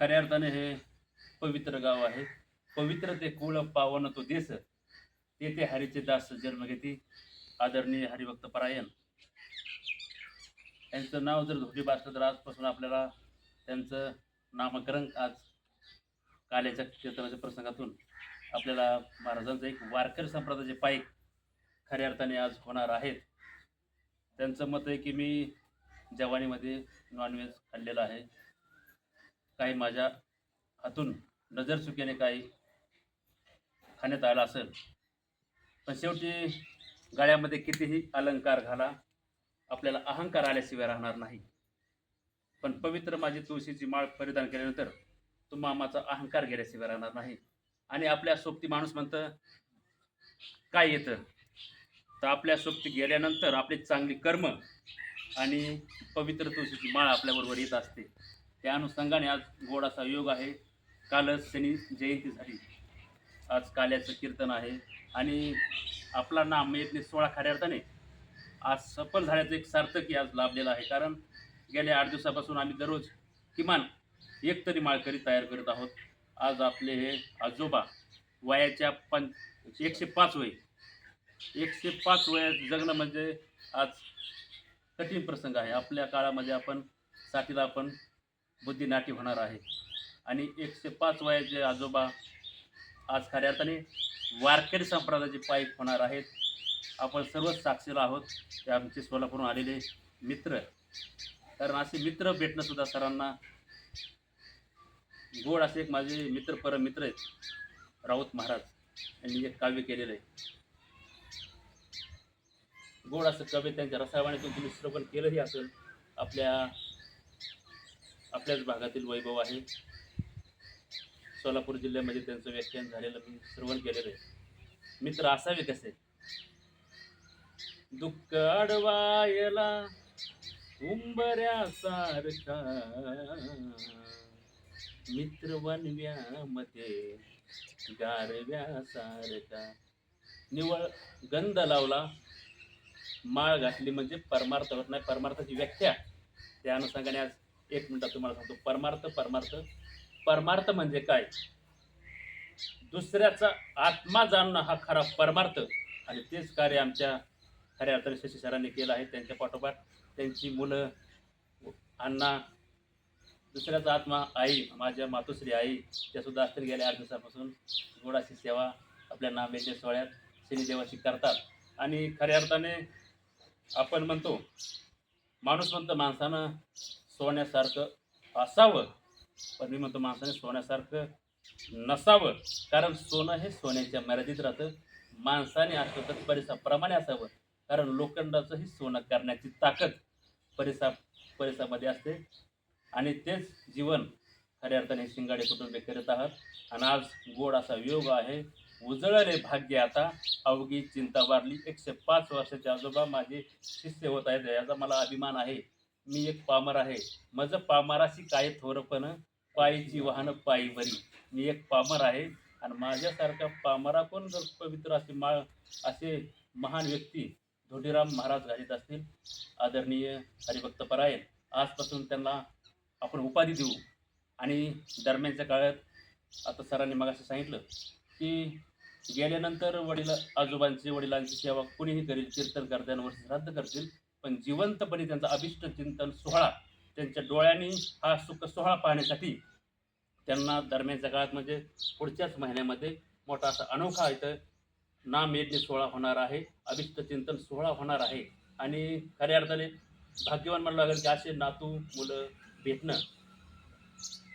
खऱ्या अर्थाने हे पवित्र गाव आहे. पवित्र ते कुळ पावन तो देश तेथे हरीचे दास जन्म घेती. आदरणीय हरिभक्त परायण यांचं नाव जर धोटी भासलं तर आजपासून आपल्याला त्यांचं नामकरण आज काल्याच्या कीर्तनाच्या प्रसंगातून आपल्याला महाराजांचं एक वारकरी संप्रदायाचे पाय खऱ्या अर्थाने आज होणार आहेत. त्यांचं मत आहे की मी जवानीमध्ये नॉनव्हेज खाल्लेलं आहे. काही माझ्या हातून नजर चुकीने काही खाण्यात आलं असेल पण शेवटी गाळ्यामध्ये कितीही अलंकार घाला आपल्याला अहंकार आल्याशिवाय राहणार नाही. पण पवित्र माझी तुळशीची माळ परिधान केल्यानंतर तो मामाचा अहंकार गेल्याशिवाय राहणार नाही. आणि आपल्या सोबती माणूस म्हणतं काय येतं? तर आपल्या सोबती गेल्यानंतर आपली चांगली कर्म आणि पवित्र तुळशीची माळ आपल्याबरोबर येत असते. त्या अनुषंगाने आज गोड असा योग आहे. कालच शनी जयंती झाली आज काल्याचं कीर्तन आहे. आणि आपला नाम येतले सोळा खऱ्या अर्थाने आज सफल झाल्याचं एक सार्थकी आज लाभलेलं आहे. कारण गेल्या आठ दिवसापासून आम्ही दररोज किमान एक तरी माळकरी तयार करत आहोत. आज आपले हे आजोबा वयाच्या पं एकशे पाच वय एकशे पाच वयात जगणं म्हणजे आज कठीण प्रसंग आहे. आपल्या काळामध्ये आपण साठीला आपण बुद्धिनाटी होणार आहे. आणि एकशे पाच वयाचे आजोबा आज खऱ्या अर्थाने वारकरी संप्रदायाचे पाईप होणार आहेत. आपण सर्वच साक्षीला आहोत. ते आमचे सोलापूरहून आलेले मित्र. कारण असे मित्र भेटणं सुद्धा सरांना गोड असे एक माझे मित्र परम मित्र आहेत. राऊत महाराज यांनी एक काव्य केलेलं आहे. गोड असं काव्य त्यांच्या रसावाणीतून तुम्ही श्रवण केलंही असेल. आपल्या आपल्याच भागातील वैभव आहे. सोलापूर जिल्ह्यामध्ये त्यांचं व्याख्यान झालेलं मी श्रवण केलेलं आहे. मित्र असावे कसे दुःख अडवायला उंबऱ्यासारखा. मित्र वनव्यामध्ये गारव्यासारखा. निवळ गंध लावला. माळ घातली म्हणजे परमार्थ होत नाही. परमार्थाची व्याख्या त्या अनुषंगाने आज एक मिनिटात तुम्हाला सांगतो. परमार्थ परमार्थ. परमार्थ म्हणजे काय? दुसऱ्याचा आत्मा जाणणं हा खरा परमार्थ. आणि तेच कार्य आमच्या खऱ्या अर्थाने शशी सरांनी केलं आहे. त्यांच्या पाठोपाठ त्यांची मुलं अण्णा दुसऱ्याचा आत्मा आई माझ्या मातोश्री आई त्या सुद्धा असतील गेल्या आठ दिवसापासून. गोडाची सेवा आपल्या नामेच्या सोहळ्यात शनिदेवाशी करतात. आणि खऱ्या अर्थाने आपण म्हणतो माणूस म्हणतो माणसानं सोन्यासारखं असावं. पण मी म्हणतो माणसाने सोन्यासारखं नसावं. कारण सोनं हे सोन्याच्या मर्यादित राहतं. माणसाने असलं तर परिसाप्रमाणे असावं. कारण लोखंडाचं ही सोनं करण्याची ताकद परिसा परिसामध्ये असते. आणि तेच जीवन खऱ्या अर्थाने शिंगाडे कुटुंबे करत आहात. आणि आज गोड असा योग आहे. उजळले भाग्य आता. अवघी चिंता वारली. एकशे पाच वर्षाचे आजोबा माझे शिष्य होत आहेत. याचा मला अभिमान आहे. मी एक पामर आहे. माझं पामराशी काय थोरपण पायीची वाहनं पायी वरी. मी एक पामर आहे आणि माझ्यासारखा पामरा कोण जर पवित्र असे माळ असे महान व्यक्ती धोडीराम महाराज घालीत असतील? आदरणीय हरिभक्त परायण आजपासून त्यांना आपण उपाधी देऊ. आणि दरम्यानच्या काळात आता सरांनी मगाशी सांगितलं की गेल्यानंतर वडील आजोबांची वडिलांची सेवा कुणीही करील कीर्तन करत्यांवर श्राद्ध करतील. पण जिवंतपणे त्यांचा अभिष्ट चिंतन सोहळा त्यांच्या डोळ्यांनी हा सुख सोहळा पाहण्यासाठी त्यांना दरम्यानच्या काळात म्हणजे पुढच्याच महिन्यामध्ये मोठा असा अनोखा इथं नाम यज्ञ सोहळा होणार आहे अभिष्ट चिंतन सोहळा होणार आहे. आणि खऱ्या अर्थाने भाग्यवान म्हणावं लागेल की असे नातू मुलं भेटणं.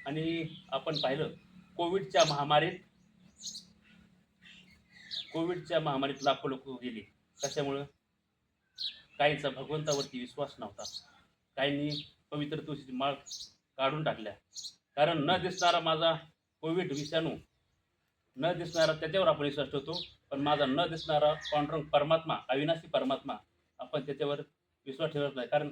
आणि आपण पाहिलं कोविडच्या महामारीत कोविडच्या महामारीत लाखो लोक गेली. कशामुळं? काहींचा भगवंतावरती विश्वास नव्हता. काहींनी पवित्र तुळशीची माळ काढून टाकल्या. कारण न दिसणारा माझा कोविड विषाणू न दिसणारा त्याच्यावर आपण विश्वास ठेवतो. पण माझा न दिसणारा पांडुरंग परमात्मा अविनाशी परमात्मा आपण त्याच्यावर विश्वास ठेवत नाही. कारण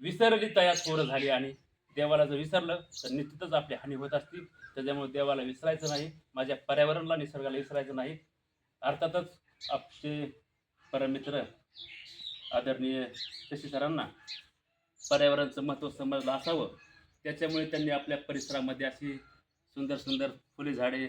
विसरली तयार पोरं झाली आणि देवाला जर विसरलं तर निश्चितच आपली हानी होत असती. त्याच्यामुळे देवाला विसरायचं नाही. माझ्या पर्यावरणाला निसर्गाला विसरायचं नाही. अर्थातच आपले परमित्र आदरणीय शशी सरांना पर्यावरणाचं महत्त्व समजलं असावं. त्याच्यामुळे त्यांनी आपल्या परिसरामध्ये अशी सुंदर सुंदर फुले झाडे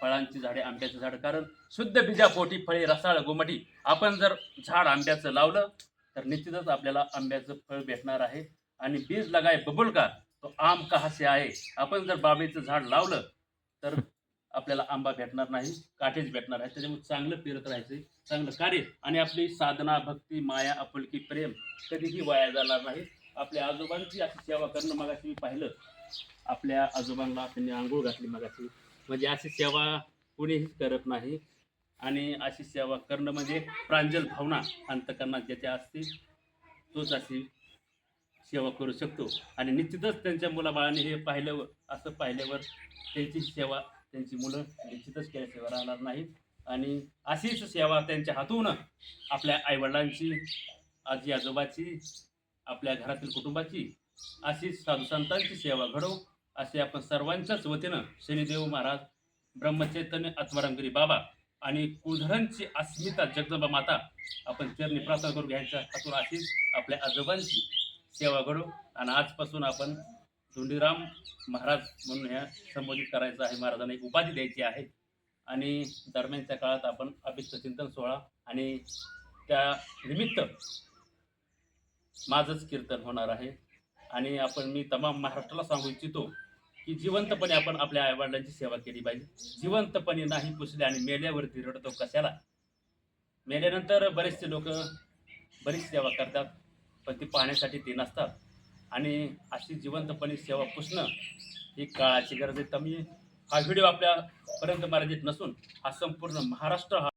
फळांची झाडे आंब्याचं झाड कारण शुद्ध बीजापोटी फळे रसाळ गोमटी आपण जर झाड आंब्याचं लावलं तर निश्चितच आपल्याला आंब्याचं फळ भेटणार आहे. आणि बीज लगाय बबुल का तो आम कहासे आहे? आपण जर बाबीचं झाड लावलं तर आपल्याला आंबा भेटणार नाही काठेच भेटणार आहे त्याच्यामुळे चांगलं फिरत राहायचं चांगलं कार्य. आणि आपली साधना भक्ती माया आपुलकी प्रेम कधीही वाया जाणार नाही. आपल्या आजोबांची अशी सेवा करणं मगाशी मी पाहिलं. आपल्या आजोबांना त्यांनी आंघोळ घातली मगाशी. म्हणजे अशी सेवा कुणीही करत नाही. आणि अशी सेवा करणं म्हणजे प्रांजल भावना अंतकरणात ज्याच्या असते तोच अशी सेवा करू शकतो. आणि निश्चितच त्यांच्या मुलाबाळाने हे पाहिलं असं पाहिल्यावर त्यांची सेवा त्यांची मुलं निश्चितच केल्याशिवाय राहणार नाहीत. आणि अशीच सेवा त्यांच्या हातून आपल्या आईवडिलांची आजी आजोबाची आपल्या घरातील कुटुंबाची अशीच साधू संतांची सेवा घडवू असे आपण सर्वांच्याच वतीनं शनिदेव महाराज ब्रह्मचैतन्य आत्मारामगिरी बाबा आणि कुधरांची अस्मिता जगदंबा माता आपण चरणी प्रार्थना करू घ्यायच्या. हातून अशीच आपल्या आजोबांची सेवा घडू आणि आजपासून आपण धोंडीराम महाराज म्हणून ह्या संबोधित करायचं आहे. महाराजांना एक उपाधी द्यायची आहे. आणि दरम्यानच्या काळात आपण अभिष्ट चिंतन सोहळा आणि त्या निमित्त माझंच कीर्तन होणार आहे. आणि आपण मी तमाम महाराष्ट्राला सांगू इच्छितो की जिवंतपणे आपण आपल्या आईवडिलांची सेवा केली पाहिजे. जिवंतपणे नाही पुसले आणि मेल्यावरती रडतो कशाला? मेल्यानंतर बरेचसे लोक बरीच सेवा करतात पण ती पाहण्यासाठी ते नसतात. आणि अशी जिवंतपणे सेवा पुसणं ही काळाची गरज आहे. तर मी हा व्हिडिओ आपल्यापर्यंत मर्यादित नसून हा संपूर्ण महाराष्ट्र हा